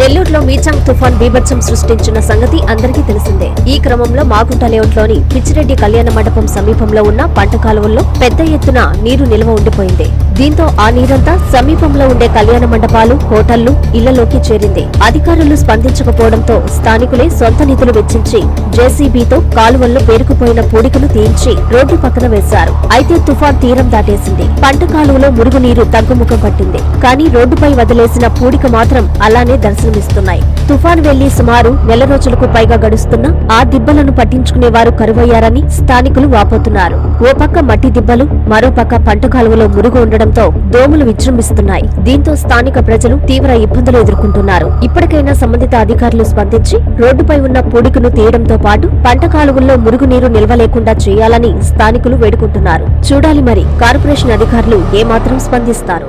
నెల్లూరులో మీచాంగ్ తుఫాన్ బీభత్సం సృష్టించిన సంగతి అందరికీ తెలిసిందే. ఈ క్రమంలో మాగుంట లేఅవుట్లోని పిచ్చిరెడ్డి కళ్యాణ మండపం సమీపంలో ఉన్న పంట కాలువల్లో పెద్ద ఎత్తున నీరు నిల్వ ఉండిపోయింది. దీంతో ఆ నీరంతా సమీపంలో ఉండే కళ్యాణ మండపాలు హోటళ్ళు ఇళ్ళలోకి చేరింది. అధికారులు స్పందించకపోవడంతో స్థానికులే సొంత నిధులు వెచ్చించి జేసీబీతో కాలువల్లో పేరుకుపోయిన పూడికను తీయించి రోడ్డు పక్కన వేశారు. అయితే తుఫాన్ తీరం దాటేసింది. పంట కాలువలో మురుగునీరు తగ్గుముఖం పట్టింది. కానీ రోడ్డుపై వదిలేసిన పూడిక మాత్రం అలానే దర్శనం దర్శనమిస్తున్నాయి తుఫాన్ వెళ్ళి సుమారు నెల రోజులకు పైగా గడుస్తున్నా ఆ దిబ్బలను పట్టించుకునే వారు కరువయ్యారని స్థానికులు వాపోతున్నారు. ఓ పక్క మట్టి దిబ్బలు మరో పక్క పంట కాలువలో మురుగు ఉండడంతో దోమలు విజృంభిస్తున్నాయి. దీంతో స్థానిక ప్రజలు తీవ్ర ఇబ్బందులు ఎదుర్కొంటున్నారు. ఇప్పటికైనా సంబంధిత అధికారులు స్పందించి రోడ్డుపై ఉన్న పూడికను తీయడంతో పాటు పంట కాలువల్లో మురుగునీరు నిల్వ లేకుండా చేయాలని స్థానికులు వేడుకుంటున్నారు. చూడాలి మరి. కార్పొరేషన్ అధికారులు ఏమాత్రం స్పందిస్తారు.